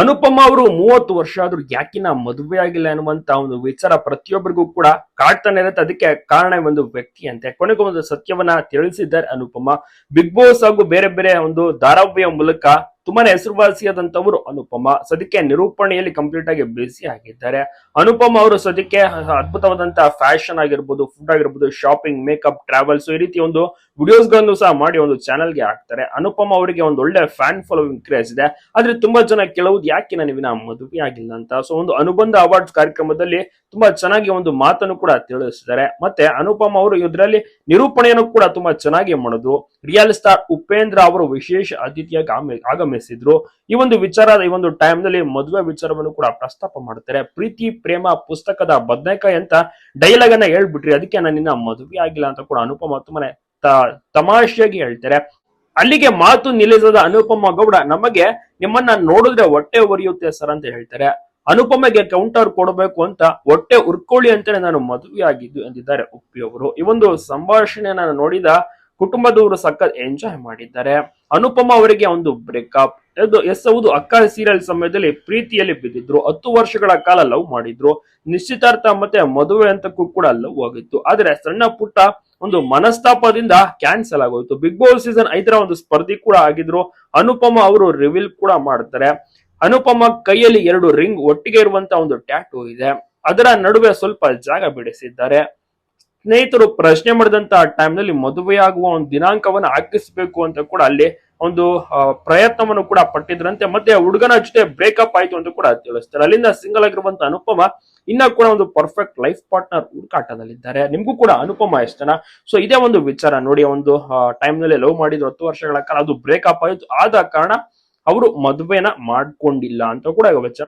ಅನುಪಮ ಅವರು ಮೂವತ್ತು ವರ್ಷ ಆದ್ರೂ ಯಾಕಿನ ಮದುವೆ ಆಗಿಲ್ಲ ಅನ್ನುವಂತ ಒಂದು ವಿಚಾರ ಪ್ರತಿಯೊಬ್ಬರಿಗೂ ಕೂಡ ಕಾಡ್ತಾನೆ ಇರುತ್ತೆ. ಅದಕ್ಕೆ ಕಾರಣ ಒಂದು ವ್ಯಕ್ತಿ ಅಂತೆ ಕೊನೆಗೂ ಒಂದು ಸತ್ಯವನ್ನ ತಿಳಿಸಿದ್ದಾರೆ ಅನುಪಮ. ಬಿಗ್ ಬಾಸ್ ಹಾಗೂ ಬೇರೆ ಬೇರೆ ಒಂದು ಧಾರಾವಾಹಿಯ ಮೂಲಕ ತುಂಬಾನೇ ಹೆಸರುವಾಸಿಯಾದಂತವರು ಅನುಪಮ. ಸದ್ಯಕ್ಕೆ ನಿರೂಪಣೆಯಲ್ಲಿ ಕಂಪ್ಲೀಟ್ ಆಗಿ ಬ್ಯುಸಿ ಆಗಿದ್ದಾರೆ. ಅನುಪಮ ಅವರು ಸದ್ಯಕ್ಕೆ ಅದ್ಭುತವಾದಂತಹ ಫ್ಯಾಷನ್ ಆಗಿರ್ಬೋದು ಫುಡ್ ಆಗಿರ್ಬೋದು ಶಾಪಿಂಗ್ ಮೇಕಪ್ ಟ್ರಾವೆಲ್ಸ್ ಈ ರೀತಿ ಒಂದು ವಿಡಿಯೋಸ್ಗಳನ್ನು ಸಹ ಮಾಡಿ ಒಂದು ಚಾನಲ್ಗೆ ಹಾಕ್ತಾರೆ. ಅನುಪಮ ಅವರಿಗೆ ಒಂದು ಒಳ್ಳೆ ಫ್ಯಾನ್ ಫಾಲೋವಿಂಗ್ ಕ್ರೇಜ್ ಇದೆ. ಆದ್ರೆ ತುಂಬಾ ಜನ ಕೆಲವು ಯಾಕೆ ನನಗಿನ ಮದುವೆ ಆಗಿಲ್ಲ ಅಂತ? ಸೊ ಒಂದು ಅನುಬಂಧ ಅವಾರ್ಡ್ಸ್ ಕಾರ್ಯಕ್ರಮದಲ್ಲಿ ತುಂಬಾ ಚೆನ್ನಾಗಿ ಒಂದು ಮಾತನ್ನು ಕೂಡ ತಿಳಿಸಿದ್ದಾರೆ ಮತ್ತೆ ಅನುಪಮ ಅವರು ಇದರಲ್ಲಿ ನಿರೂಪಣೆಯನ್ನು ಕೂಡ ತುಂಬಾ ಚೆನ್ನಾಗಿ ಮಾಡಿದ್ರು ರಿಯಲ್ ಸ್ಟಾರ್ ಉಪೇಂದ್ರ ಅವರು ವಿಶೇಷ ಅತಿಥಿಯಾಗಿ ಆಮೆ- ಆಗಮಿಸಿದ್ರು ಈ ಒಂದು ವಿಚಾರ ಈ ಒಂದು ಟೈಮ್ನಲ್ಲಿ ಮದುವೆ ವಿಚಾರವನ್ನು ಕೂಡ ಪ್ರಸ್ತಾಪ ಮಾಡ್ತಾರೆ. ಪ್ರೀತಿ, ಪ್ರೇಮ, ಪುಸ್ತಕದ ಬದನೆಕಾಯಿ ಅಂತ ಡೈಲಾಗ್ ಅನ್ನ ಹೇಳ್ಬಿಟ್ರಿ. ಅದಕ್ಕೆ ನಾನು ನಿನ್ನ ಮದುವೆ ಆಗಿಲ್ಲ ಅಂತ ಕೂಡ ಅನುಪಮ ತುಂಬಾನೇ ತಮಾಷೆಯಾಗಿ ಹೇಳ್ತಾರೆ. ಅಲ್ಲಿಗೆ ಮಾತು ನಿಲ್ಲಿಸದ ಅನುಪಮ ಗೌಡ ನಮಗೆ ನಿಮ್ಮನ್ನ ನೋಡಿದ್ರೆ ಹೊಟ್ಟೆ ಒರಿಯುತ್ತೆ ಸರ್ ಅಂತ ಹೇಳ್ತಾರೆ. ಅನುಪಮಗೆ ಕೌಂಟರ್ ಕೊಡಬೇಕು ಅಂತ ಹೊಟ್ಟೆ ಉರ್ಕೊಳ್ಳಿ ಅಂತಾನೆ ನಾನು ಮದುವೆ ಆಗಿದ್ದು ಎಂದಿದ್ದಾರೆ ಉಪ್ಪಿ ಅವರು ಈ ಒಂದು ಸಂಭಾಷಣೆಯನ್ನ ನೋಡಿದ ಕುಟುಂಬದವರು ಸಖತ್ ಎಂಜಾಯ್ ಮಾಡಿದ್ದಾರೆ. ಅನುಪಮ ಅವರಿಗೆ ಒಂದು ಬ್ರೇಕಪ್ ಅದು ಎಸ್ ಹೌದು ಅಕ್ಕ ಸೀರಿಯಲ್ ಸಮಯದಲ್ಲಿ ಪ್ರೀತಿಯಲ್ಲಿ ಬಿದ್ದಿದ್ರು. ಹತ್ತು ವರ್ಷಗಳ ಕಾಲ ಲವ್ ಮಾಡಿದ್ರು. ನಿಶ್ಚಿತಾರ್ಥ ಮತ್ತೆ ಮದುವೆ ಅಂತಕ್ಕೂ ಕೂಡ ಲವ್ ಆಗಿತ್ತು. ಆದ್ರೆ ಸಣ್ಣ ಪುಟ್ಟ ಒಂದು ಮನಸ್ತಾಪದಿಂದ ಕ್ಯಾನ್ಸಲ್ ಆಗೋಯ್ತು. ಬಿಗ್ ಬಾಸ್ ಸೀಸನ್ ಐದರ ಒಂದು ಸ್ಪರ್ಧಿ ಕೂಡ ಆಗಿದ್ರು. ಅನುಪಮ ಅವರು ರಿವೀಲ್ ಕೂಡ ಮಾಡ್ತಾರೆ. ಅನುಪಮ ಕೈಯಲ್ಲಿ ಎರಡು ರಿಂಗ್ ಒಟ್ಟಿಗೆ ಇರುವಂತ ಒಂದು ಟ್ಯಾಟೂ ಇದೆ. ಅದರ ನಡುವೆ ಸ್ವಲ್ಪ ಜಾಗ ಬಿಡಿಸಿದ್ದಾರೆ. ಸ್ನೇಹಿತರು ಪ್ರಶ್ನೆ ಮಾಡಿದಂತ ಟೈಮ್ನಲ್ಲಿ ಮದುವೆಯಾಗುವ ಒಂದು ದಿನಾಂಕವನ್ನು ಹಾಕಿಸ್ಬೇಕು ಅಂತ ಕೂಡ ಅಲ್ಲಿ ಒಂದು ಪ್ರಯತ್ನವನ್ನು ಕೂಡ ಪಟ್ಟಿದ್ರಂತೆ. ಮತ್ತೆ ಹುಡುಗನ ಜೊತೆ ಬ್ರೇಕಪ್ ಆಯ್ತು ಅಂತ ಕೂಡ ತಿಳಿಸ್ತಾರೆ. ಅಲ್ಲಿಂದ ಸಿಂಗಲ್ ಆಗಿರುವಂತ ಅನುಪಮ ಇನ್ನ ಕೂಡ ಒಂದು ಪರ್ಫೆಕ್ಟ್ ಲೈಫ್ ಪಾರ್ಟ್ನರ್ ಹುಡುಕಾಟದಲ್ಲಿದ್ದಾರೆ. ನಿಮ್ಗೂ ಕೂಡ ಅನುಪಮ ಇಷ್ಟನ ಸೊ ಇದೇ ಒಂದು ವಿಚಾರ ನೋಡಿ, ಒಂದು ಟೈಮ್ನಲ್ಲಿ ಲವ್ ಮಾಡಿದ್ರು ಹತ್ತು ವರ್ಷಗಳ ಕಾಲ ಅದು ಬ್ರೇಕಪ್ ಆಯ್ತು. ಆದ ಕಾರಣ ಅವರು ಮದುವೆನ ಮಾಡ್ಕೊಂಡಿಲ್ಲ ಅಂತ ಕೂಡ ವಿಚಾರ.